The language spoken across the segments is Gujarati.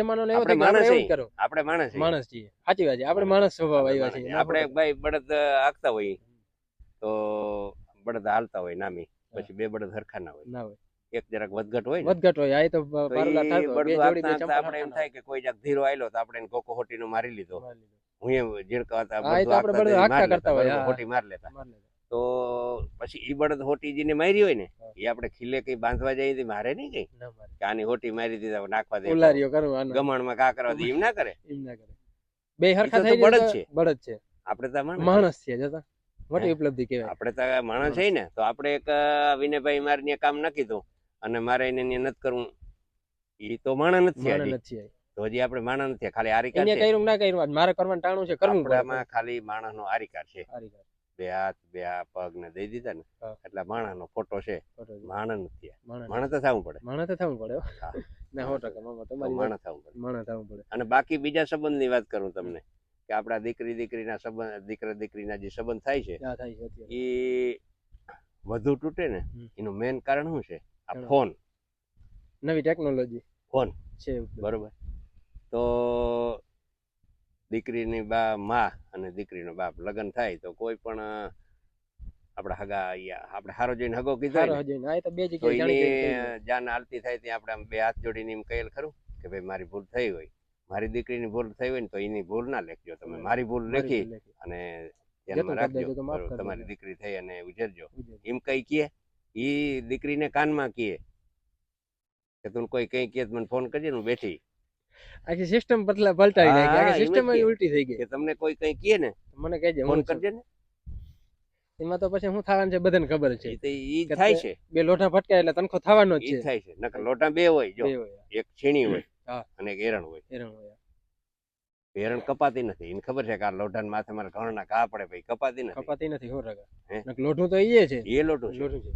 જમાનો ને એવો આપણે કે માણસ એવું જ કરો. આપણે માણસ માણસ છીએ. સાચી વાત છે. આપણે માણસ સ્વભાવ આવ્યા છીએ. આપણે ભાઈ બળદ હાંકતા હોય તો બળદ હાલતા હોય નામી. પછી બે બળદ હરખા ના હોય. ના હોય. એક જરાક વધઘટ હોય વધઘટ હોય. આ તો પારલા ઈ થતો જોડી બે હાંકતા આપણે એમ થાય કે કોઈ જાક ધીરો આયલો તો આપણે એને કોકો હોટીનો મારી લીધો. હું એમ હતા આપણે બળદ હાંકતા કરતા હોય, હોટી માર લેતા. માર લીધો. તો પછી ઈ બળદ હોટી જેને મારી હોય ને એ આપણે ખીલે કઈ બાંધવા જઈએ તે મારે નહીં કઈ. કે આની હોટી મારી દીધા નાખવા દે. કરવું ગમણમાં કા કરવા દે એમ ના કરે. એમ ના કરે. બે હરખા થઈ બળદ છે. બળદ છે. આપણે તો માણસ. છે જતા. મોટી ઉપલબ્ધિ કહેવાય. આપણે તો માણસ છે ને તો આપણે એક વિનયભાઈ મારે કામ ન કીધું અને મારે એને નથી કરવું. એ તો માણસ નથી તો હજી આપણે માણસ નથી ખાલી આરિકાર છે. કર્યું ના કર્યું? મારે કરવાનું ટાણું છે કરવું ખાલી માણસ નો આરિકાર છે. વાત. બે હાથ બે આ પગ ને દઈ દીધા ને. એટલે માણા નો ફોટો છે. માણા નથી માણસ તો થવું પડે. માણા તો થવું પડે ના સો ટકા મામા તમારી. માણસ થવું પડે. માણસ થવું પડે. અને બાકી બીજા સંબંધની વાત કરું તમને કે આપણા દીકરી દીકરીના સંબંધ દીકરા દીકરીના જે સંબંધ થાય છે એ વધુ તૂટે ને એનું મેન કારણ શું છે? આ ફોન નવી ટેકનોલોજી ફોન. છે બરોબર. તો દીકરીની બા મા અને દીકરીનો બાપ લગ્ન થાય તો કોઈ પણ આપણે હગા આપણે હારો જોઈને હગો કીધો એ તો એની જાન હાલતી થાય ત્યાં આપણે આમ બે હાથ જોડીને એમ કહેલ ખરું કે ભાઈ મારી ભૂલ થઈ હોય મારી દીકરીની ભૂલ થઈ હોય ને તો એની ભૂલ ના લેખજો તમે મારી ભૂલ લેખી અને ધ્યાનમાં રાખજો તમારી દીકરી થઈ અને ઉજરજો. એમ કઈ કીએ ઈ દીકરીને કાનમાં કીએ કે તું કોઈ કઈ કહે મને ફોન કરજે હું બેઠી આખી સિસ્ટમ બદલા પલટાવી નાખી. આખી સિસ્ટમ ઉલટી થઈ ગઈ. કે તમને કોઈ કઈ કહે ને મને કહેજે ફોન કરજે ને. એમાં તો પછી શું થવાનું છે બધાને ખબર છે. ઈ થાય છે. બે લોઢા ફટકાય એટલે તનખો થવાનો જ છે. થાય છે. નકર લોટા બે હોય જો. એક છીણી હોય અને એક એરણ હોય. એરણ હોય એરણ કપાતી નથી. એને ખબર છે કે આ લોઢા માથે મારે ઘણના ઘા પડે ભાઈ કપાતી નથી. કપાતી નથી હો રગા. લોઢું તો એ છે. એ લોઢું લોઢું છે.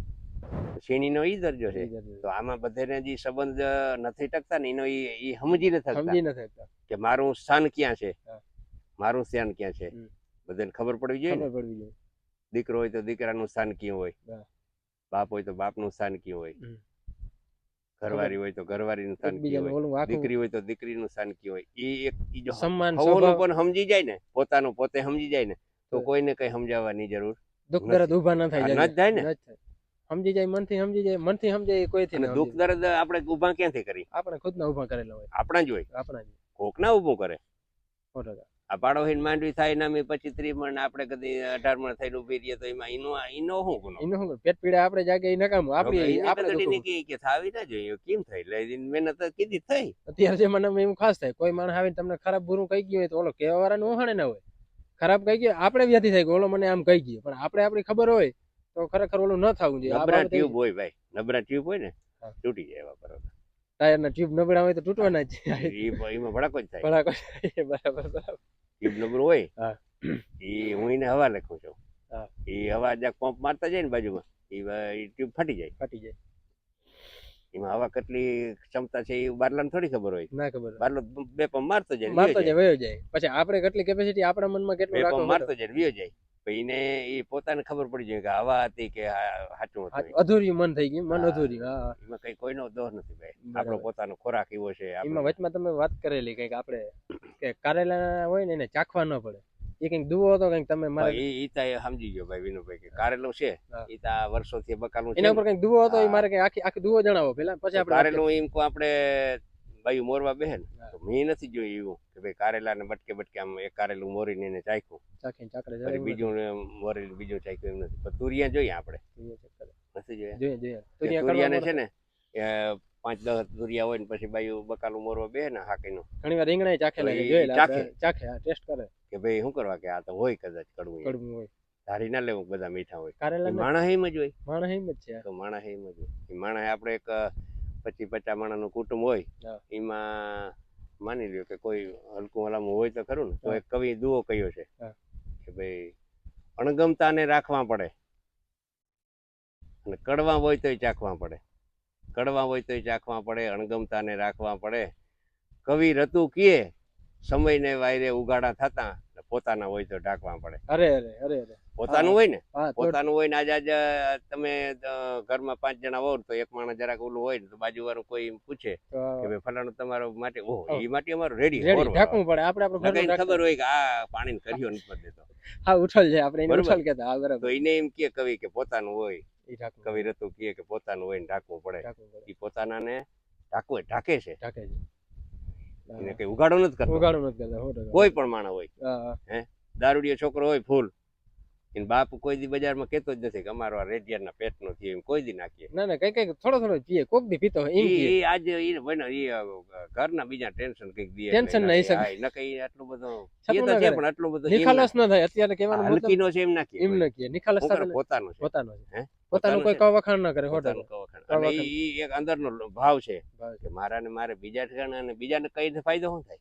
છીણીનો ઈ દરજ્જો છે. તો આમાં બધાને જે સંબંધ નથી ટકતા ને એનો એ સમજી નથી સમજી નથી કે મારું સ્થાન ક્યાં છે? મારું સ્થાન ક્યાં છે. બધાને ખબર પડવી જોઈએ દીકરો હોય તો દીકરાનું સ્થાન ક્યાં હોય? બાપ હોય તો બાપનું સ્થાન ક્યાં હોય? ઘરવારી હોય તો ઘરવાળીનું સ્થાન ક્યાં હોય? દીકરી હોય તો દીકરીનું સ્થાન ક્યાં હોય? ઈ એક જો સન્માન પણ સમજી જાય ને પોતાનું પોતે સમજી જાય ને તો કોઈને કઈ સમજાવવાની જરૂર દુઃખ દર્દ ઊભા ન થાય ન જ થાય ને. ન. સમજી જાય મનથી સમજી જાય મનથી સમજાય કોઈથી અને દુઃખ દર્દ આપણે ઊભા ક્યાંથી કરી? આપણે ખુદના ઊભા કરેલા હોય. આપણા જ હોય. આપણા જ કોક ના ઊભું કરે? આ પાડોહીને માંડવી થાય નામી પછી ત્રીસ મણ ને આપણે કદી અઢાર મણ થઈને ઊભી રહીએ તો એમાં એનો એનો શું ગુનો? એનું શું પેટ પીડા આપણે જાગે એ નકામું. આપણે આપણે કે કે થાવી ના જોઈએ કેમ થઈ એટલે મહેનત કીધી થઈ. અત્યારે જે મને એવું ખાસ થાય. કોઈ માણસ આવીને તમને ખરાબ બુરું કહી ગયું હોય તો ઓલો કહેવા વાળાનું ઉહાણે ના હોય. ખરાબ કહી ગયો આપણે વ્યાથી થાય કે ઓલો મને આમ કહી ગયો. પણ આપણે આપણી ખબર હોય તો ખરેખર ઓલું ન થવું જોઈએ. નબળા ટ્યુબ હોય ભાઈ. નબળા ટ્યુબ હોય ને તૂટી જાય એવા બરોબર. ટાયરના ટ્યુબ નબળા હોય તો તૂટવાના જ છે ઈ એમાં ભડાકો જ થાય. ભડાકો બરાબર બરાબર. ટ્યુબ નબળું હોય એ હું એને હવા લખું છું. એ ઈ હવા જ્યાં પંપ મારતા જાય ને બાજુમાં એ ટ્યુબ ફાટી જાય. ફાટી જાય. એમાં હવા કેટલી ક્ષમતા છે એ બારલાને થોડી ખબર હોય. ના ખબર બારલો બે પંપ મારતો જાય મારતો જાય વયો જાય. પછી આપણે કેટલી કેપેસિટી આપણા મનમાં કેટલું મારતો જાય વયો જાય. એને એ પોતાને ખબર પડી જાય કે હવા હતી કે સાચું હતું અધૂર્યું મન થઈ ગયું મન અધૂરી હા એમાં કઈ કોઈનો દોષ નથી ભાઈ. આપણો પોતાનો ખોરાક એવો છે એમાં વચમાં તમે વાત કરેલી કંઈક આપણે કે કારેલા હોય ને એને ચાખવા ન પડે. એ કંઈક દુવો હતો કંઈક તમે મારે એ ઈ ઈ તા એ સમજી ગયો ભાઈ વિનુભાઈ કે કારેલું છે ઈતા વર્ષોથી બકાલું છે એના ઉપર કંઈક દુવો હતો એ મારે કંઈક આખી આખી દુવો જણાવો પેલા પછી આપણે કારેલું એમ કો આપણે બાયું મોરવા બેહે ને તો મેં નથી જોયું એવું કે ભાઈ કારેલા ને બટકે બટકે આમ એક કારેલું મોરીને એને ચાખ્યું. બીજું ને મોરેલું બીજું ચાખ્યું એમ નથી. પણ તુરિયા જોઈએ આપણે. નથી જોયા? જોઈએ જોઈએ. તુરિયા તુરિયાને છે ને પાંચ દસ તુરિયા હોય ને પછી બાયું બકાલું મોરવા બેહે ને હાકીનું. ઘણી વાર રીંગણા જોયેલા ચાખે. ચાખે ટેસ્ટ કરે. કે ભાઈ શું કરવા કે આ તો હોય કદાચ કડવું કડવું હોય. ધારી ના લેવું બધા મીઠા હોય. કારેલા ને માણસ એમ જ હોય. માણસ એમ જ છે તો માણસ એમ જ હોય. માણા આપણે એક પચીસ પચાસ માણસનું કુટુંબ હોય એમાં માની લ્યો કે કોઈ હલકું હલામું હોય તો ખરું ને તો એક કવિ દુઓ કયો છે કે ભાઈ અણગમતાને રાખવા પડે અને કડવા હોય તોય ચાખવા પડે. કડવા હોય તોય ચાખવા પડે અણગમતાને રાખવા પડે. કવિ રતુ કીએ સમયને વાયરે ઉગાડા થતા પોતાના હોય તો ઢાંકવા પડે. અરે અરે અરે અરે. પોતાનું હોય ને? પોતાનું હોય ને આજે આજે તમે ઘરમાં પાંચ જણા હોવ તો એક માણસ જરાક ઓલું હોય ને તો બાજુવાળું કોઈ પૂછે કે ભાઈ ફલાણું તમારો માટે ઓહો એ માટે અમારું રેડી ઢાંકવું પડે. આપણે આપણે ખબર હોય કે આ પાણી કર્યો નથી દેતો હા ઉછળ છે આપણે એને બરોબર. કહેતા. હા તો એને એમ કે કવિ કે પોતાનું હોય. કવિ રતુ કહે કે પોતાનું હોય ને ઢાંકવું પડે. એ પોતાના એ પોતાનાને ઢાંકવું ઢાંકે છે. ઢાંકે છે. એને. કઈ ઉગાડો નથી કરતો ઉગાડું નથી કરતા કોઈ પણ માણસ હોય હા. દારૂડિયો છોકરો હોય ફૂલ એને બાપ કોઈ દી બજારમાં કેતો જ નથી કે અમારો આ રેડિયાના પેટનો થયો એમ કોઈ દી નાખીએ. ના ના કઈ કઈ થોડો થોડો પીએ કોક દી પીતો હોય એ આજે ઈ બને એ ઘરના બીજા ટેન્શન કંઈક દે ટેન્શન ના હિસાબે. ન કઈ આટલું બધો એ તો છે પણ આટલું બધો નિખાલસ ના- ન થાય અત્યારે કહેવાનું હલકીનો છે એમ નાખીએ એમ ન નિખાલસ સાથે પોતાનો છે. પોતાનો છે. હે? પોતાનું કોઈ કવખાણ ન ના કરે કવખાણ. અને એ એક અંદરનો ભાવ છે કે મારા ને મારે બીજા ઠેકાણે અને બીજાને કઈ ફાયદો શું થાય?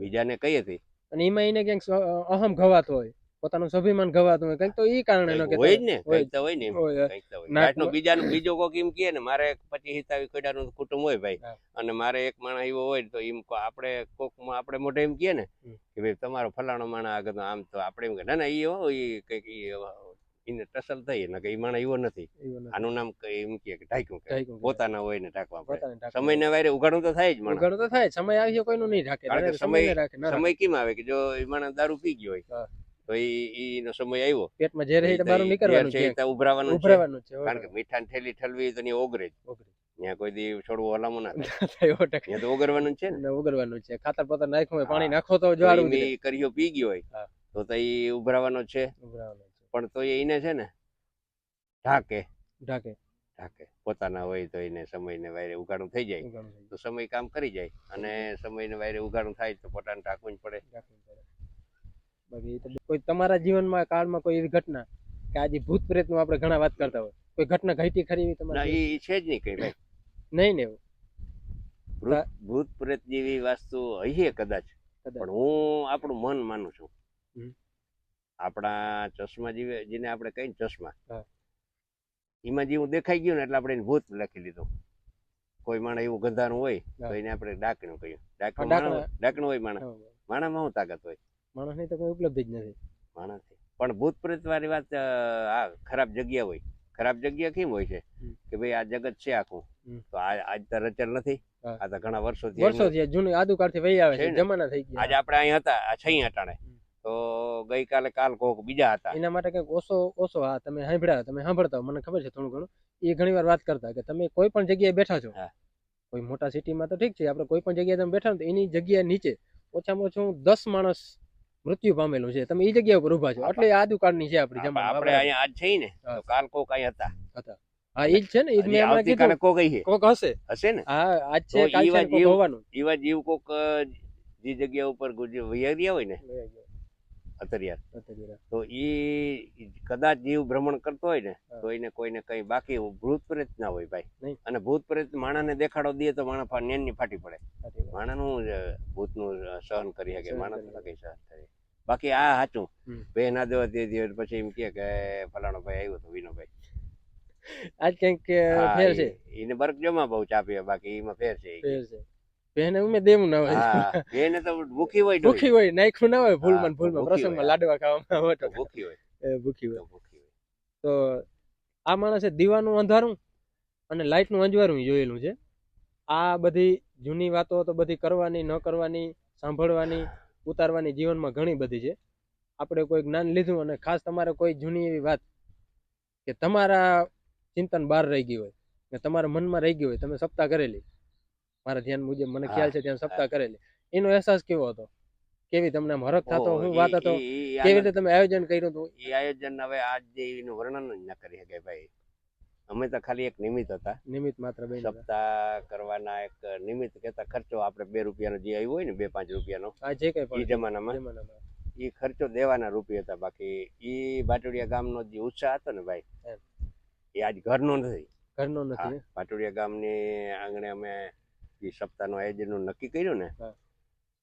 બીજાને કઈ હતી? અને એમાં એને ક્યાંક અહમ ઘવાતો હોય. પોતાનું સ્વાભિમાન ગવાતું હોય કંઈક તો ઈ કારણે ન કહેતા હોય જ ને કંઈક તો હોય ને એમ. કંઈક તો હોય. બીજાનું બીજો કોક એમ કહે ને મારે પચીસ હિતાવી કોઈડાનું કુટુંબ હોય ભાઈ અને મારે એક માણસ એવો હોય તો એમ આપણે કોક આપણે મોઢે એમ કહે ને કે ભાઈ તમારો ફલાણો માણસ આગળ આમ તો આપણે એમ કે ના ના ઈ હો ઈ કંઈક ઈ એને ટસલ થઈ ને કે ઈ માણસ એવો નથી. આનું નામ કઈ એમ કે ઢાંક્યું કે પોતાના હોય ને ઢાંકવા સમય ને. વારે ઉઘાડું તો થાય જ માણસ. ઉઘાડું તો થાય સમય આવી ગયો કોઈનું નહીં ઢાંકે. સમય-. સમય કેમ આવે કે જો એ માણસ દારૂ પી ગયો હોય. તો ઈનો સમય આવ્યો. પેટમાં ઝેર હે બહાર નીકળવાનું છે છે ઉભરાવાનું છે. ઉભરાવાનું છે કારણ કે મીઠાની થેલી ઠલવી તો ત્યાં ઓગરે ત્યાં કોઈ દી છોડવું હલામું ના થાય. ત્યાં તો ઓગરવાનું છે ને. ને છે. ખાતર પાતર નાખ્યું હોય પાણી નાખો તો જ્વાળું કર્યો પી ગયો હોય તો ઉભરાવાનો છે. ઉભરાવાનું છે. પણ તો એને છે ને ઢાકે. ઢાકે. ઢાકે. પોતાના હોય તો એને સમયને વાયરે ઉગાડું થઈ જાય. તો સમય કામ કરી જાય. અને સમયને વાયરે ઉગાડું થાય તો પોતાને ઢાંકવું જ પડે. બાકી તો કોઈ તમારા જીવનમાં કાળમાં કોઈ એવી ઘટના કે આજે ભૂત પ્રેતનું આપણે ઘણા વાત કરતા હોય. કોઈ ઘટના ઘટી ખરી એવી તમારી એ છે જ નહીં કઈ ભાઈ. નહીં ને એવું? ભૂત પ્રેત જેવી વસ્તુ હશે કદાચ. પણ હું આપણું મન માનું છું. આપણા ચશ્મા જેવી જેને આપણે કઈ ચશ્મા. એમાં એમાં જેવું દેખાઈ ગયું ને એટલે આપણે એને ભૂત લખી લીધું. કોઈ માણસ એવું ગંધારું હોય તો એને આપણે ડાકણું કહ્યું. ડાકણું હા, ડાકણું હોય માણસ. હા. માણસમાં શું તાકાત હોય? માણસની તો કોઈ ઉપલબ્ધિ જ નથી. માણસની. પણ ભૂત પ્રેત વાળી વાત આ ખરાબ જગ્યા હોય. ખરાબ જગ્યા કેમ હોય છે? કે ભાઈ આ જગત છે આખું. તો આ આજ તો રચેલ નથી. આ તો ઘણા વર્ષોથી વર્ષોથી જૂની આદુકાળથી વહી આવે છે. જમાના થઈ ગયા. આજે આપણે અહીં હતા આ છઈ અટાણે. તો ગઈકાલે કાલ કોક બીજા હતા. એના માટે કંઈક ઓછો ઓછો હા તમે સાંભળ્યા તમે સાંભળતા મને ખબર છે થોડું ઘણું. એ ઘણી વાર વાત કરતા કે તમે કોઈ પણ જગ્યાએ બેઠા છો. કોઈ મોટા સિટીમાં તો ઠીક છે આપણે કોઈ પણ જગ્યાએ તમે બેઠા ને તો એની જગ્યા નીચે ઓછામાં ઓછું દસ માણસ મૃત્યુ પામેલું છે. તમે એ જગ્યા ઉપર ઊભા છો. એટલે આદુકાળની છે આપણી જમા આપણે અહીંયા આજ છે ને તો કાલ કોક અહીં હતા. હા ઈ જ છે ને ઈ મેં હમણાં કીધું. કોક અહીં કોક હશે. હશે ને? હા આજ છે કાલ છે કોક હોવાનું. જીવ કોક જે જગ્યા ઉપર ગુજર વૈયારિયા હોય ને અત્યારે. તો એ કદાચ જીવ ભ્રમણ કરતો હોય ને તો એને કોઈને કઈ બાકી ભૂત પ્રેત ના હોય ભાઈ. અને ભૂત પ્રેત માણસને દેખાડો દે તો માણસ નેનની ફાટી પડે. માણસનું ભૂતનું સહન કરી શકે માણસ કઈ સહન કરે બાકી આ સાચું. બે ના દેવા દે દે પછી એમ કે ફલાણો ભાઈ આવ્યો તો વિનોભાઈ. આજ કંઈક ફેર છે? એને બરફ જમા બહુ ચા બાકી એમાં ફેર છે ફેર છે. બેને ઉમે દેવું ના હોય. બેને તો ભૂખી હોય. ભૂખી હોય નાખ્યું ના હોય ભૂલમાં ભૂલમાં પ્રસંગમાં લાડવા ખાવામાં આવે તો. ભૂખી હોય. એ ભૂખી હોય. ભૂખી હોય. તો આ માણસે દીવાનું અંધારું અને લાઇટનું અંજવારું જોયેલું છે. આ બધી જૂની વાતો તો બધી કરવાની ન કરવાની સાંભળવાની ઉતારવાની જીવનમાં ઘણી બધી છે. આપણે કોઈ જ્ઞાન લીધું અને ખાસ તમારે કોઈ જૂની એવી વાત કે તમારા ચિંતન બહાર રહી ગઈ હોય ને તમારા મનમાં રહી ગઈ હોય તમે સપ્તાહ કરેલી મારા ધ્યાન મુજબ મને ખ્યાલ છે ત્યાં સપ્તાહ કરેલી. એનો અહેસાસ કેવો હતો? કેવી તમને હરખ થતો? હું વાત હતો કેવી રીતે તમે આયોજન કર્યું હતું? એ આયોજન હવે આજ જે એનું વર્ણન જ ન કરી શકાય ભાઈ. અમે તો ખાલી એક નિમિત્ત હતા. નિમિત્ત માત્ર બે સપ્તાહ કરવાના એક નિમિત્ત કેતા ખર્ચો આપણે બે રૂપિયાનો જે આવ્યો હોય ને બે પાંચ રૂપિયાનો આ જે કઈ પણ જમાનામાં. એ ખર્ચો દેવાના રૂપિયા હતા. બાકી એ ભાટોડિયા ગામનો જે ઉત્સાહ હતો ને ભાઈ એ આજ ઘરનો નથી. ઘરનો નથી ભાટોડિયા ગામની આંગણે અમે એ સપ્તાહનું આયોજનનું નક્કી કર્યું ને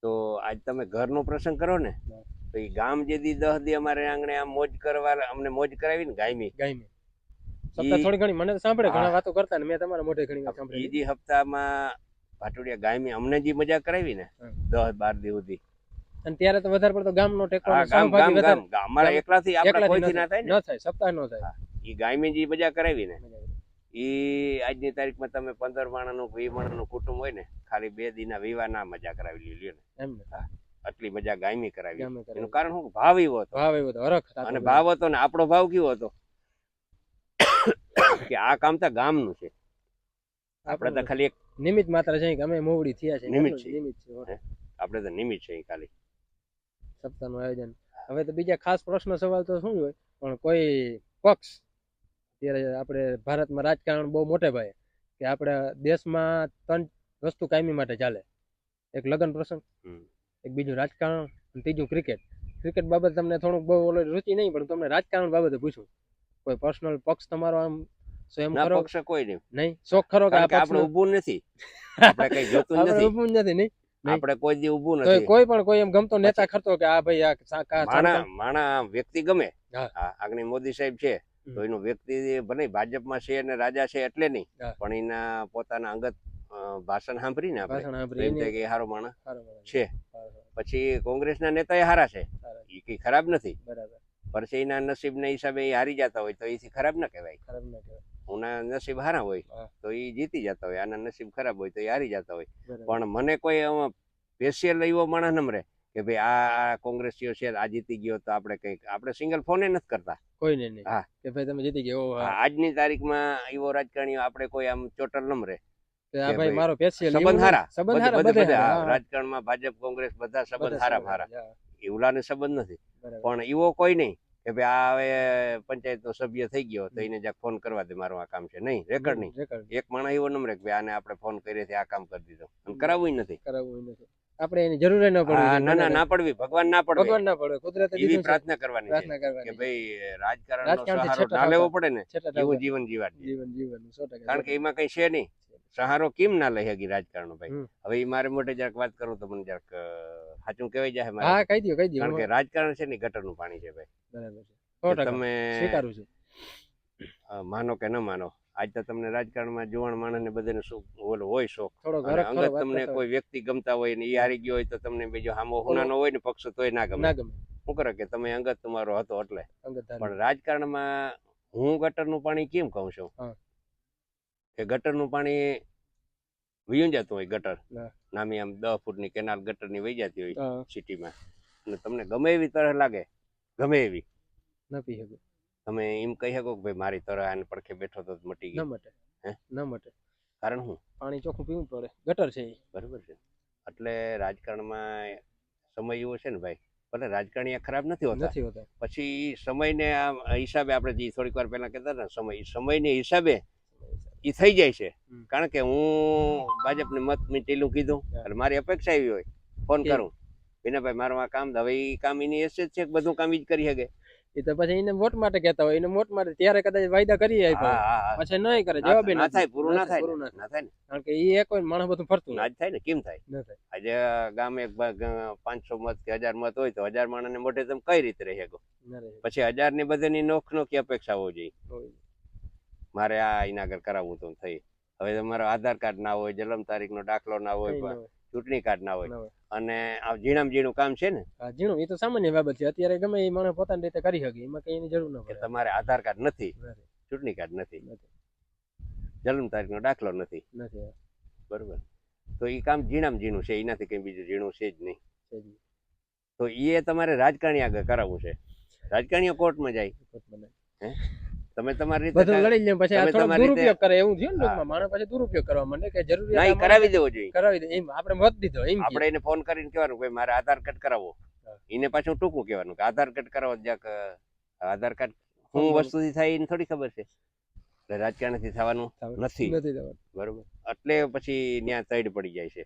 તો આજ તમે ઘરનો પ્રસંગ કરો ને તો એ ગામ જે દી દહ દી અમારે આંગણે આમ મોજ કરવા અમને મોજ કરાવી ને ગાયમી. ગાયમી સપ્તાહ થોડી ઘણી મને સાંભળે ઘણા વાતો કરતા ને મેં તમારા મોઢે ઘણી ઈ સાંભળેલી હપ્તામાં ભાટુડિયા ગાયમી અમને જે મજા કરાવી ને દહ દસ બાર દી સુધી. અને ત્યારે તો વધારે પડતો ગામનો ટેકો ગામ ગામ ગામ. અમારા એકલાથી આપણે કોઈથી ના થાય ને. ન થાય સપ્તાહ ન થાય. એ ગાયમી જે મજા કરાવી ને. ઈ આજની તારીખમાં તમે પંદર માણાનું વીસ માણાનું કુટુંબ હોય ને ખાલી બે દીના વિવાહ ના મજા કરાવી લ્યો ને. આટલી મજા ગાયમી કરાવી. એનું કારણ શું? ભાવ એવો હતો. ભાવ એવો હતો અને ભાવ હતો ને આપણો ભાવ કેવો હતો? કે આ કામ તો ગામનું છે. આપણે તો ખાલી એક નિમિત માત્ર છે કે અમે મોવડી થયા છે. નિમિત છે. નિમિત્ત છે આપણે તો નિમિત છે ખાલી. સપ્તાહનું આયોજન. હવે તો બીજા ખાસ પ્રશ્ન સવાલ તો શું હોય? પણ કોઈ પક્ષ અત્યારે આપણે ભારતમાં રાજકારણ બહુ મોટે ભાઈ કે આપણે દેશમાં ત્રણ વસ્તુ કાયમી માટે ચાલે. એક લગ્ન પ્રસંગ એક બીજું રાજકારણ અને ત્રીજું ક્રિકેટ. ક્રિકેટ બાબત તમને થોડુંક બહુ રુચિ નહીં પણ તમને રાજકારણ બાબતે પૂછું. કોઈ પર્સનલ પક્ષ તમારો આમ સ્વયં કરો પક્ષ કોઈ નહીં. નહીં? શોખ ખરો કે આપણે ઊભું નથી. આપણે કઈ જોતું નથી. ઊભું નથી નહીં. આપણે કોઈ દી ઊભું નથી. કોઈ પણ કોઈ એમ ગમતો નેતા ખરતો કે આ ભાઈ આ માણા માણા વ્યક્તિ ગમે. હા. હા મોદી સાહેબ છે. તો. એનું વ્યક્તિ ભલે ભાજપમાં છે અને રાજા છે એટલે નહીં પણ એના પોતાના અંગત ભાષણ સાંભળીને આપણે કે હારો માણસ છે. પછી કોંગ્રેસના નેતા એ હારા છે. એ કઈ ખરાબ નથી. પછી એના નસીબના હિસાબે એ હારી જતા હોય તો એથી ખરાબ ના કહેવાય. ખરાબ ના કહેવાય. ઉના નસીબ હારા હોય તો એ જીતી જતા હોય. આના નસીબ ખરાબ હોય તો એ હારી જતા હોય. પણ મને કોઈ સ્પેશિયલ એવો માણસ નમરે કે ભાઈ આ કોંગ્રેસીઓ છે આ જીતી ગયો તો આપણે કંઈક આપણે સિંગલ ફોને નથી કરતા. કોઈને નહીં હા. કે ભાઈ તમે જીતી ગયો આજની તારીખમાં એવો રાજકારણીઓ આપણે કોઈ આમ ચોટલ નમરે રહે ભાઈ ભાઈ મારો સંબંધ હારા. સંબંધ હારા બધે બધે બધે. હારા, હા, હા. રાજકારણમાં ભાજપ કોંગ્રેસ બધા સંબંધ હારા સંબંધ હારા હારા, એવલાને સંબંધ નથી. પણ એવો કોઈ નહીં કે ભાઈ આ હવે પંચાયત નો સભ્ય થઈ ગયો તો. એને જ્યાં ફોન કરવા દે મારું આ કામ છે. નહીં રેકર્ડ નહીં. એક માણસ એવો નંબર કે ભાઈ આને આપણે ફોન કરીએ આ કામ કરી દીધો. અને કરાવવું નથી. કરાવવું નથી. આપણે એની જરૂર ન પડવી ના ના ના પડવી ભગવાન ના પડે ભગવાન ના પડે કુદરત એવી પ્રાર્થના કરવાની કે ભાઈ રાજકારણ સહારો ના લેવો પડે ને એવું જીવન જીવા જીવન જીવન 100% કારણ કે એમાં કઈ છે નહીં. સહારો કેમ ના લઈ શકી રાજકારણ ભાઈ? હવે એ મારે મોટે જરાક વાત કરું તો મને જરાક સાચું કહેવાય જાય મારે? હા કહી દો કહી દો કારણ કે રાજકારણ છે ને ગટરનું પાણી છે ભાઈ. બરાબર છે. તમે સ્વીકારું છું. માનો કે ન માનો આજ તો તમને રાજકારણમાં જુવાન માણસને બધાને શું ઓલો હોય શોખ. અંગત તમને કોઈ વ્યક્તિ ગમતા હોય ને એ હારી ગયો હોય તો તમને બીજો હામો હુનાનો હોય ને પક્ષ તોય ના ગમે. શું કરે કે તમે અંગત તમારો હતો એટલે. પણ રાજકારણમાં હું ગટરનું પાણી કેમ કહું છું? કે ગટરનું પાણી વયું જતું હોય ગટર. નામી આમ દસ ફૂટની કેનાલ ગટરની વહી જતી હોય સિટીમાં. અને તમને ગમે એવી તરહ લાગે? ગમે એવી? ન પી તમે એમ કહી શકો કે ભાઈ મારી તરા આને પડખે બેઠો તો મટી મટી ન ગઈ મટે. હે? ન મટે. કારણ શું? પાણી ચોખ્ખું પીવું જ પડે. ગટર છે બરાબર છે. એટલે રાજકારણમાં સમય એવો છે ને ભાઈ. ભલે રાજકારણી ખરાબ નથી હોતા. નથી હોતા. પછી સમયને આ હિસાબે આપણે જે થોડીક વાર પહેલા કહેતા ને સમય. સમયને હિસાબે એ થઈ જાય છે. કારણ કે હું ભાજપને મત મીટેલું કીધું. હા. અને મારી અપેક્ષા એવી હોય. ફોન કરું. વિનાભાઈ મારું આ કામ હવે એ કામ એની એસેજ છે કે બધું કામ એ જ કરી શકે? એ તો પછી એને વોટ માટે કહેતા હોય એને વોટ માટે ત્યારે કદાચ વાયદા કરી આપ્યા. પછી નહીં કરે જવાબ ના થાય પૂરું ના થાય પૂરું ના થાય. ને કારણ કે એ એક હોય માણસ બધું ફરતું ના થાય ને કેમ થાય ન થાય આજે ગામે એક પાંચસો મત કે હજાર મત હોય તો હજાર માણસને મોઢે તમે કઈ રીતે રહી. પછી હજારની બધાની નોખ નોખી અપેક્ષા હોવી જોઈએ હોય. મારે આ એના આગળ કરાવવું તો થઈ હવે તમારો આધાર કાર્ડ ના હોય જન્મ તારીખ નો દાખલો ના હોય ચૂંટણી કાર્ડ ના હોય. અને આ ઝીણામ ઝીણું કામ છે ને? ઝીણું એ તો સામાન્ય બાબત છે. અત્યારે ગમે એ માણસ પોતાની રીતે કરી શકે એમાં કઈ એની જરૂર ન કે પડે. તમારે આધાર કાર્ડ નથી નથી. ચૂંટણી કાર્ડ નથી નથી. જન્મ તારીખ નો દાખલો નથી. નથી બરોબર. તો એ કામ ઝીણામ ઝીણું છે એનાથી કઈ બીજું ઝીણું છે જ નહીં. તો એ તમારે રાજકારણી આગળ કરાવવું છે. રાજકારણીઓ કોર્ટમાં જાય. ખોટ બને. તમે તમારી રીતે બધું લડી લે પછી આ થોડો દુરુપયોગ કરે એવું થયું ને લોકમાં માણસ પછી દુરુપયોગ કરવા માંડે કે જરૂરી જરૂરિયાત કરાવી દેવો જોઈએ. કરાવી દે. એમ આપણે મત દીધો એમ આપણે એને ફોન કરીને કહેવાનું કે મારે આધાર કાર્ડ કરાવો એને પાછું ટૂંકું કહેવાનું કે આધાર કાર્ડ કરાવો જ્યાંક આધાર કાર્ડ શું વસ્તુથી થાય એને થોડી ખબર છે. એટલે રાજકારણથી થવાનું નથી. બરોબર? એટલે પછી ત્યાં તૈડ પડી જાય છે.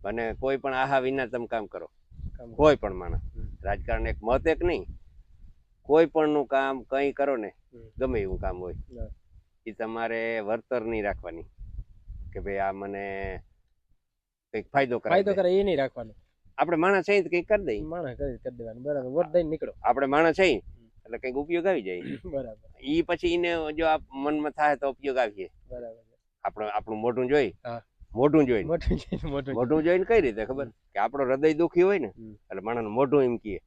અને કોઈ પણ આહા વિના તમે કામ કરો. કોઈ પણ માણસ. રાજકારણ એક મત એક નહીં. કોઈ પણ નું કામ કઈ કરો ને. ગમે એવું કામ હોય. એ તમારે વર્તર નહીં રાખવાની. કે ભાઈ આ મને કંઈક ફાયદો કરે ફાયદો કરે એ નહીં રાખવાનો. આપણે માણસ છે તો કંઈક કરી દઈએ. માણસ કરી દેવાનું. બરાબર. વોટ દઈને નીકળો. આપણે માણસ છે એટલે કંઈક ઉપયોગ આવી જાય. બરાબર. ઈ પછી એને જો આપ મનમાં થાય તો ઉપયોગ આવીએ બરાબર. આપણું આપણું મોઢું જોઈ. મોઢું જોઈને. મોઢું જોઈને કઈ રીતે ખબર? કે આપણો હૃદય દુખી હોય ને એટલે માણસ મોઢું એમ કીએ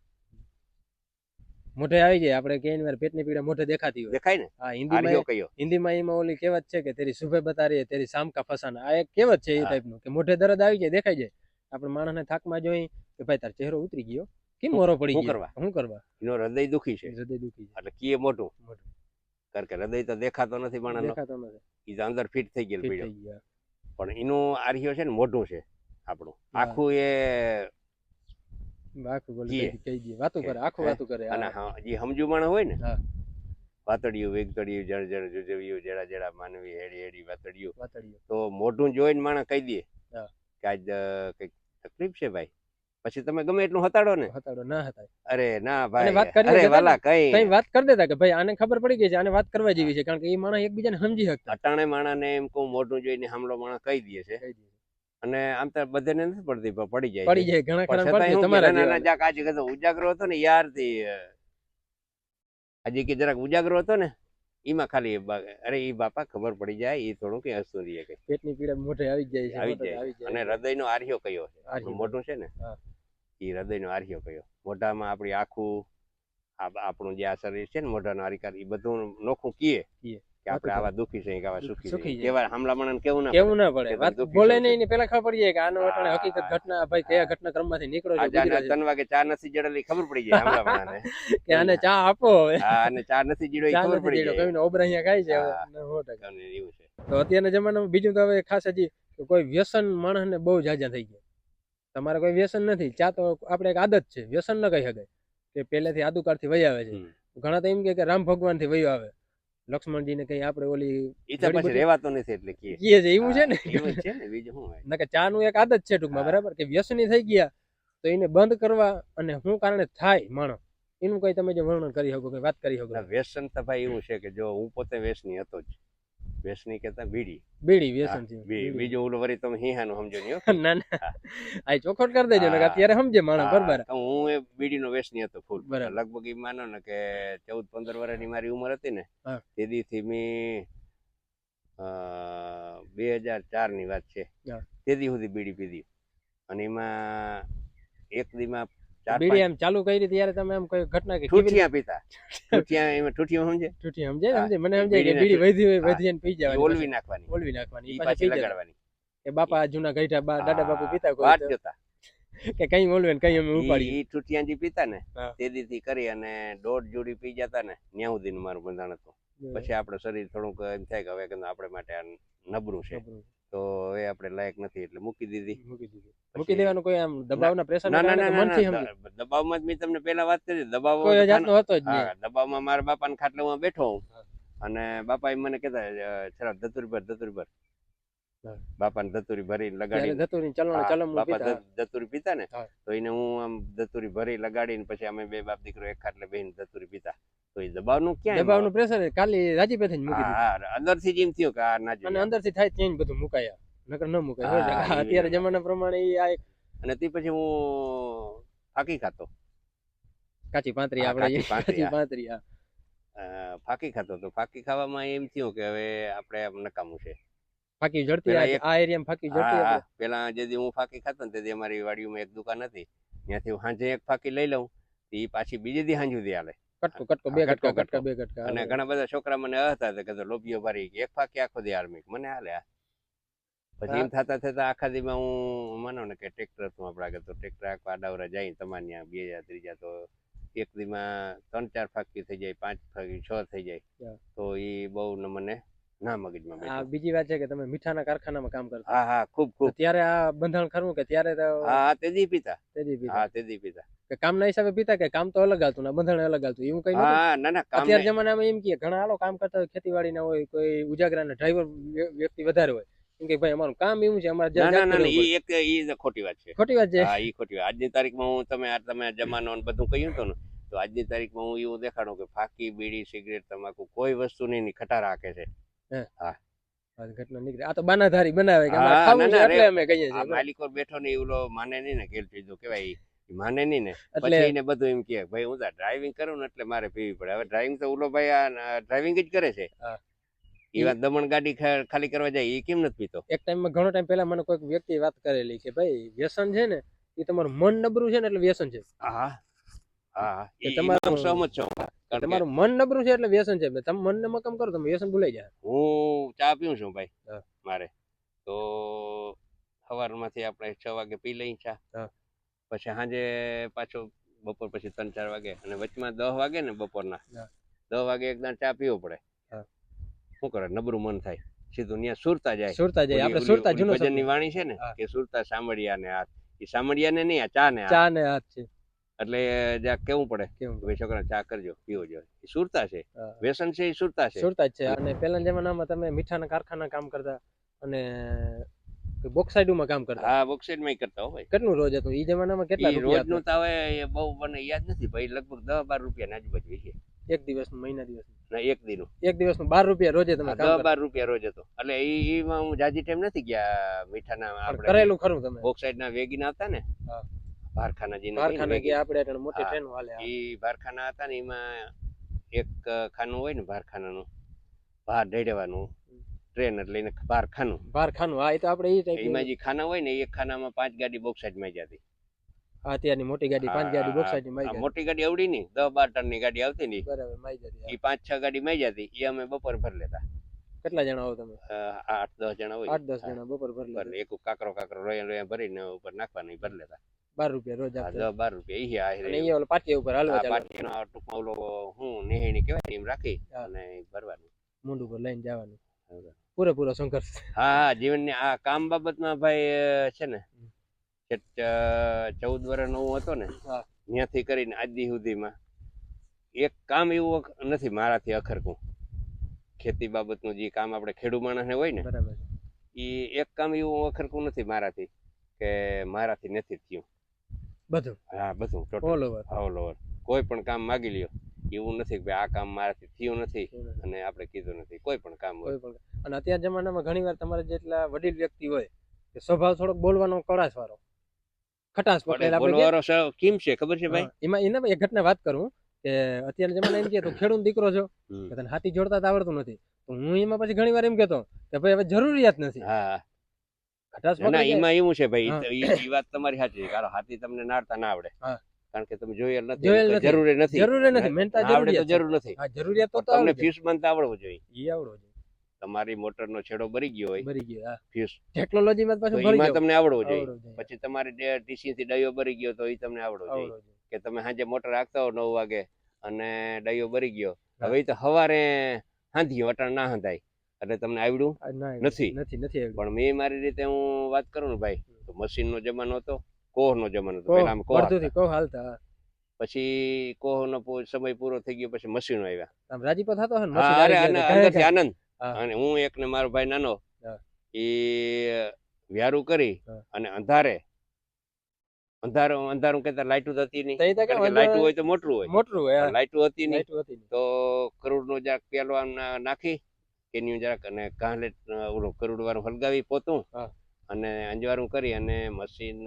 મોઢે આવી જાય. આપણે કે વાર પેટની પીડા મોઢે દેખાતી હોય. દેખાય ને? હા હિન્દીમાં કયો? હિન્દીમાં એમાં ઓલી કહેવત છે કે તેરી સુભે બતા રહી તેરી કા ફસાના. આ એક કહેવત છે એ ટાઈપનું કે મોઢે દરદ આવી જાય દેખાય જાય. આપણે માણસને થાકમાં જોઈ કે ભાઈ તાર ચહેરો ઉતરી ગયો. કેમ મોરો પડી ગયો? કરવા? શું કરવા? એનો હૃદય દુખી છે. હૃદય દુખી છે. એટલે કીએ મોટું મોટું કારણ કે હૃદય તો દેખાતો નથી માણસ દેખાતો નથી. એ અંદર ફિટ થઈ ગયેલ પીડ્યો પણ એનું આર્યો છે ને મોઢું છે આપણું. આખું એ આખું બોલે કહી દઈએ. વાતું કરે આખું હે. કરે અને હા. હા, જે સમજુ હોય ને હા. વાતડિયું જળ જળ જુજવ્યું જેડા જેડા માનવી હેડી હેડી વાતડિયું. વાતડીઓ તો મોઢું જોઈને માણસ કહી દે કે આજ અ, તકલીફ છે ભાઈ? પછી તમે ગમે એટલું હતાડો ને? હતાડો ના હતા અરે ના ભાઈ વાત કરી અરે વાલા કઈ. કઈ વાત કરી દેતા કે ભાઈ આને ખબર પડી ગઈ છે આને વાત કરવા જેવી છે કારણ કે એ માણસ એકબીજાને સમજી શકતા. અટાણે માણસને એમ કહું મોઢું જોઈને હામલો માણસ કહી દે છે. કહી દે. અને આમ તો બધાને નથી પડતી પણ પડી જાય પડી જાય ઘણા જાય તમારા નાના. જાક આજે કીધું ઉજાગરો હતો ને યારથી આજે કે જરાક ઉજાગરો હતો ને એમાં ખાલી અરે ઈ બાપા ખબર પડી જાય એ થોડું કે હસતું રહીએ કઈ પેટની પીડા મોઢે આવી જાય છે આવી જાય અને હૃદયનો આર્યો કયો છે. મોઢું છે ને. એ હૃદયનો આર્યો કયો મોઢામાં આપણી આખું આપણું જે આ શરીર છે ને મોઢાનો આરિકાર એ બધું નોખું કીએ. કે આપણે આવા દુખી છે કે આવા સુખી સુખી. કેવા હામલા માણસ કેવું ના કેવું ના પડે. વાત બોલે નહીં ને પેલા ખબર પડી જાય કે આનો. અટાણે હકીકત ઘટના ભાઈ કયા ઘટનાક્રમમાંથી નીકળો છે આજે ત્રણ વાગે ચા નથી જડેલી ખબર પડી જાય હામલા માણસને. કે આને ચા આપો હવે. હા અને ચા નથી જીડો ખબર પડી જાય. કહીને ઓબરા અહીંયા ખાય છે હવે હા. ના, સો ટકા. અને એવું છે. તો અત્યારના જમાનામાં બીજું તો હવે ખાસ હજી કોઈ વ્યસન માણસને બહુ જાજા થઈ ગયા. તમારે કોઈ વ્યસન નથી. ચા તો આપણે એક આદત છે. વ્યસન ન કહી શકાય. કે પહેલેથી આદુકાળથી વહી આવે છે. ઘણા તો એમ કે રામ ભગવાનથી વહી આવે. લક્ષ્મણજીને કઈ આપણે ઓલી ઈ તો પછી રહેવાતો નથી એટલે કીએ છે એવું છે ને. એવું છે ને બીજું શું હોય? ના કે ચા નું એક આદત છે ટૂંકમાં બરાબર? કે વ્યસની થઈ ગયા તો એને બંધ કરવા અને શું કારણે થાય માણો. એનું કઈ તમે જે વર્ણન કરી શકો કે વાત કરી શકો. વ્યસન તો ભાઈ એવું છે કે જો હું પોતે વ્યસની હતો જ. વ્યસની કેતા બીડી. બીડી બીડી. બીજું ઓલું વળી તમે હિહાનું સમજો નહીં ના ના. આ ચોખવટ કરી દેજો ને અત્યારે સમજે માણસ બરાબર. હું એ બીડીનો વ્યસની હતો ફૂલ. લગભગ ઈ માનો ને કે ચૌદ પંદર વર્ષની મારી ઉંમર હતી ને. તે દીથી મેં બે હજાર ચારની વાત છે. તેથી સુધી બીડી પીધી. અને એમાં એક દીમાં બીડી એમ ચાલુ કરી ત્યારે તમે એમ કોઈ ઘટના કે ઠૂઠિયા પીતા. ઠૂઠિયા એમાં ઠૂઠિયા સમજે? ઠૂઠિયા સમજે સમજે મને સમજે કે બીડી વધી હોય વધી પી જવાની ઓલવી નાખવાની. ઓલવી નાખવાની પાછી લગાડવાની. કે બાપા જૂના ગઈઠા બા દાદા બાપુ પીતા કોઈ વાત જોતા. કે કઈ ઓલવે ને કઈ અમે ઉપાડી ઈ ઠૂઠિયા જે પીતા ને તે દીથી કરી અને દોઢ જોડી પી જતા ને ન્યાઉ સુધી મારું બંધાણ હતું. પછી આપણું શરીર થોડુંક એમ થાય કે હવે કે આપણે માટે આ નબરું છે. તો એ આપણે લાયક નથી એટલે મૂકી દીધી. મૂકી દીધી. મૂકી દેવાનું કોઈ આમ દબાવના પ્રેશર ના ના ના દબાવમાં જ મેં તમને પહેલા વાત કરી. દબાવ કોઈ જાતનો હતો જ નહીં. દબાવમાં મારા બાપાને ખાટલે હું બેઠો હું. અને બાપા મને કહેતા છરા ધતુર પર ધતુર હા. બાપાને ધતુરી ભરી લગાડી ધતુરી ચલણ ચલમ બાપા ધતુરી પીતા ને તો એને હું આમ ધતુરી ભરી લગાડીને પછી અમે બે બાપ દીકરો એક ખાટલે બેહીને ધતુરી પીતા તો એ દબાવનું ક્યાં દબાવનું પ્રેશર કાલી રાજી પે થઈને મૂકી હા અંદરથી જ એમ થયું કે આ ના અને અંદરથી થાય ચેન્જ બધું મુકાયા. નકર ન મુકાય. અત્યારે જમાના પ્રમાણે એ આ અને તે પછી હું ફાકી ખાતો કાચી પાંતરી આપણે કાચી પાંતરી, હા. અ, ફાકી ખાતો તો ફાકી ખાવામાં એમ થયું કે હવે આપણે નકામું છે. ફાકી જડતી આ- એરિયામાં ફાકી જડતી. પેલા જે હું ફાકી ખાતો ને તેથી અમારી વાડીમાં એક દુકાન હતી. ત્યાંથી સાંજે એક ફાકી લઈ લઉં. એ પાછી બીજે દી સાંજુ સુધી આલે કટકો કટકો બે કટકો કટકો, બે કટકા. અને ઘણા બધા છોકરા મને હતા કે તો લોભીઓ ભરી એક ફાકી આખો દી આર્મી મને હાલે પછી એમ થતા થતા આખા દીમાં હું માનો ને કે ટ્રેક્ટર હતું આપણા આગળ તો ટ્રેક્ટર આખા ડાવરા જાય તમારે ત્યાં બે હજાર ત્રીજા તો એક દીમાં ત્રણ ચાર ફાકી થઈ જાય પાંચ ફાકી છ થઈ જાય. તો એ બહુ મને ના મગજમાં આ બીજી વાત છે કે તમે મીઠાના કારખાનામાં કામ કરતા. હા હા ખૂબ ખૂબ. ત્યારે આ બંધારણ ખરું કે ત્યારે તો હા તેજી પીતા. તેજી પીતા. હા તેજી પીતા. કે કામના હિસાબે પીતા કે કામ તો અલગ હતું ને બંધારણ અલગ હતું એવું કઈ હા ના ના અત્યારે જમાનામાં એમ કે ઘણા હાલો કામ કરતા હોય ખેતીવાડીના હોય કોઈ ઉજાગરાના ડ્રાઈવર વ્યક્તિ વધારે હોય. એમ કે ભાઈ અમારું કામ એવું છે અમારે ના ના ના એક ઈ ખોટી વાત છે. ખોટી વાત છે? હા ઈ ખોટી વાત. આજની તારીખમાં હું તમે આ તમે જમાનો ને બધું કહ્યું તો ને તો આજની તારીખમાં હું એવું દેખાડું કે ફાકી બીડી સિગરેટ તમાકુ કોઈ વસ્તુ નહીં ખટા રાખે છે. આ ઘટના નીકળે. આ તો બાનાધારી બનાવે કે ખાવું છે એટલે અમે કહીએ છીએ. માલિકો બેઠો ને એ માને નહીં ને કેલ પીધું કેવાય ઈ. ઈ માને નહીં ને. એટલે એને બધું એમ કે ભાઈ હું ડ્રાઇવિંગ કરું ને એટલે મારે પીવી પડે. હવે ડ્રાઇવિંગ તો ઓલો ભાઈ આ ડ્રાઇવિંગ જ કરે છે. એ વાત દમણ ગાડી ખાલી કરવા જાય એ કેમ નથી પીતો? એક ટાઈમમાં ઘણો ટાઈમ પહેલા મને કોઈક વ્યક્તિ વાત કરેલી કે ભાઈ વ્યસન છે ને એ તમારું મન નબરું છે ને એટલે વ્યસન છે. હા. હા તમારું- સહમત છું. તમારું મન નબળું છે એટલે વ્યસન છે. તમે મનને મકમ કરો તમે વ્યસન ભૂલાઈ જાય હું ચા પીઉં છું ભાઈ મારે. તો સવારમાંથી આપણે છ વાગે પી લઈ ચા. પછી સાંજે પાછો બપોર પછી ત્રણ ચાર વાગે અને વચમાં દસ વાગે ને બપોરના. દસ વાગે એકદમ ચા પીવો પડે. શું કરે? નબળું મન થાય. સીધું ત્યાં સુરતા જાય. સુરતા જાય. આપણે સુરતા જૂનો ભજનની. વાણી છે ને. કે સુરતા સામડિયા ને હાથ. એ સામડિયા ને નહીં આ ચા ને ચા ને હાથ છે. એટલે જ્યાં કેવું પડે? કે છોકરા ચા કરજો પીવો જો. સુરતા છે. વ્યસન છે એ સુરતા છે. સુરતા જ છે. અને પહેલાના જમાનામાં તમે મીઠાના કારખાના કામ કરતા અને બોક્સાઇડમાં કામ કરતા. હા બોક્સાઇડમાં કરતા હોય કેટલું રોજ હતું? એ જમાનામાં કેટલા રૂપિયા રોજનું તો હવે એ બહુ મને યાદ નથી ભાઈ. લગભગ દસ બાર રૂપિયા આજુબાજુ છે? એક દિવસનું મહિના દિવસ ના એક દીનું. એક દિવસનું બાર રૂપિયા રોજે તમે કામ દસ કરતા? બાર રૂપિયા રોજ હતો. એટલે એ એમાં હું જાજી ટાઈમ નથી ગયા મીઠાના આપણે કરેલું ખરું તમે? બોક્સાઇડ ના વેગીના હતા ને. હા. ભારખાના જે કારખાને ગયા આપણે એટલે મોટી ટ્રેન હાલે એ ભારખાના હતા ને એમાં એક ખાનું હોય ને ભારખાનાનું બહાર ડેડવાનું ટ્રેન એટલે એને ભારખાનું ભારખાનું હા એ તો આપણે ટાઈપ એમાં જે ખાના હોય ને એ ખાનામાં પાંચ ગાડી બોક્સાઇડમાં જતી. અત્યારની મોટી ગાડી પાંચ ગાડી હા, બોક્સાઇડની મોટી ગાડી આવડી ની દસ બાર ટનની ગાડી આવતી ની બરાબર માઈ જતી એ પાંચ છ ગાડી માં જતી એ અમે બપોર ભરી લેતા. કેટલા જણા હો તમે? આઠ દસ જણા હોય. આઠ દસ જણા બપોર ભરી લે. એક કાકરો કાકરો રોયા રોયા ભરીને ઉપર નાખવાની ભરી લેતા. બાર રૂપિયા રોજ આપતા બાર રૂપિયા ઈ આ અને અહીંયા ઓલો પાટિયા ઉપર હાલવા ચાલે પાટીનો આ ટૂંકમાં ઓલો હું નેહણી કહેવાય એમ રાખી. અને ભરવાનું. મુંડ ઉપર લઈને જવાનું. પૂરેપૂરો સંઘર્ષ. હા જીવનની આ કામ બાબતમાં ભાઈ છે ને ચૌદ વર્ષનો હું હતો ને ત્યાંથી કરીને આજ સુધીમાં એક કામ એવું નથી મારાથી અખરકું ખેતી બાબતનું જે કામ આપણે ખેડૂત માણસને હોય ને બરાબર. એ એક કામ એવું અખરકું નથી મારાથી કે મારાથી નથી થયું. બધું? હા બધું ઓલ ઓવર ઓલ ઓવર કોઈ પણ કામ માગી લ્યો. એવું નથી કે આ કામ મારાથી થયું નથી અને આપણે કીધું નથી. કોઈ પણ કામ હોય. અને અત્યાર જમાનામાં ઘણી વાર તમારે જેટલા વડીલ વ્યક્તિ હોય કે સ્વભાવ થોડોક બોલવાનો કળાશ વાળો. ખટાશ પટેલ આપણે બોલવાનો કેમ છે? ખબર છે ભાઈ? એમાં એને એક ઘટના વાત કરું. કે અત્યારના જમાના એમ કે તું ખેડૂત દીકરો છો કે તને હાથી જોડતા આવડતું નથી. તો હું એમાં પછી ઘણી વાર એમ કેતો કે ભાઈ હવે જરૂરિયાત નથી. હા. ના એમાં એવું છે ભાઈ ઈ વાત તમારી સાચી કારણ હાથી તમને નાડતા ના આવડે. કારણ કે તમે જોયેલ નથી. જરૂરી નથી. જરૂરી નથી મહેનતા આવડે તો જરૂર નથી. જરૂરિયાત તો તમને આવડે બનતા આવડવું જોઈએ. એ આવડો જોઈએ. તમારી મોટરનો છેડો ભરી ગયો હોય ભરી ગયો હા. ફ્યુઝ. ટેકનોલોજીમાં પાછું ભરી ગયો તમને આવડવું જોઈએ. પછી તમારે ટીસી થી ડાયો ભરી ગયો તો એ તમને આવડવું જોઈએ. કે તમે સાંજે મોટર રાખતા હો નવ વાગે અને ડાયો બરી ગયો. હવે તો હવારે હાંધી વટાણ ના હંધાય. એટલે તમને આવડ્યું? નથી. નથી નથી પણ મેં મારી રીતે હું વાત કરું ને ભાઈ તો મશીન નો જમાનો હતો કોહ નો જમાનો હતો. પહેલા કોહ કોહ હાલતા. પછી કોહ નો સમય પૂરો થઈ ગયો પછી મશીનો આવ્યા. રાજીપો થતો અરે અંદરથી આનંદ. અને હું એક ને મારો ભાઈ નાનો. એ વ્યારું કરી અને અંધારે અંધારું અંધારું કેતા લાઈટું તો હતી નહીં. લાઈટું હોય તો મોટું હોય. મોટું હોય હા. લાઈટું હતી નહીં. તો કરોડ નો જરાક પેલો આમ નાખી. કેન્યુ જરાક અને કાંલેટ ઓલો કરોડ વાળું હલગાવી પોતું. અને અંજવારું કરી અને મશીન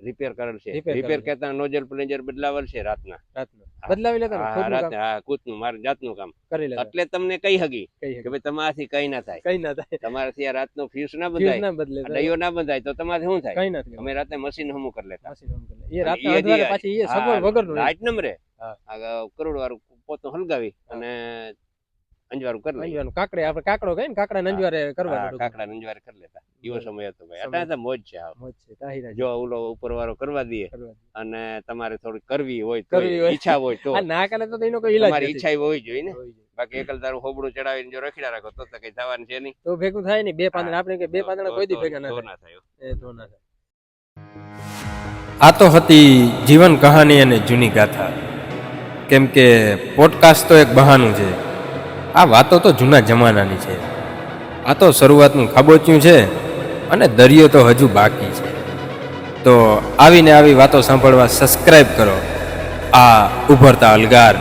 રિપેર કરેલ છે. રિપેર કરેલ નોઝલ પ્લેન્જર બદલાવેલ છે રાતના. રાતનું. બદલાવી લેતા હા હા કૂતનું મારું જાતનું કામ. કરી લેતા. એટલે તમને કઈ હગી? કે ભાઈ તમારાથી કઈ ના થાય. કઈ ના થાય. તમારાથી આ રાતનો ફ્યુઝ ના બદલાય બંધાય ના બદલે તો. ના બંધાય તો તમારે શું થાય? કઈ ના થાય અમે રાતે મશીન હમું કરી લેતા. એ રાતના પાછી એ સગવડ વગરનું. લાઈટ નંબરે. કરોડ વાળું પોતું હલગાવી અને અંજવારું કરી અંજવાનું કાકડે આપણે કાકડો કહીએ ને કાકડા નંજવારે કરવા કરવાનું કાકડા નંજવારે કરી લેતા. બરાબર. સમય હતો ભાઈ. અટાણે તો મોજ છે મોજ છે તાહિરા જો ઓલો ઉપર વાળો કરવા દે. અને તમારે થોડી કરવી હોય તો ઈચ્છા હોય તો. આ ના કરે તો એનો કોઈ ઈલાજ તમારી ઈચ્છા હોવી જોઈએ ને. બાકી એકલ તારું હોબડું ચડાવીને જો રખીડા રાખો તો કઈ થવાનું છે નહીં. તો ભેગું થાય ને બે પાંદડા. આપણે કે બે પાંદડા કોઈ દી ભેગા ના થાય. ના થાય. એ તો ના થાય. આ તો હતી જીવન કહાની અને જૂની ગાથા. કેમ કે પોડકાસ્ટ તો એક બહાનું છે. આ વાતો તો જૂના જમાનાની છે. આ તો શરૂઆતનું ખાબોચ્યું છે. અને દરિયો તો હજુ બાકી છે. તો આવીને આવી વાતો સાંભળવા સબસ્ક્રાઈબ કરો. આ ઉભરતા અલગાર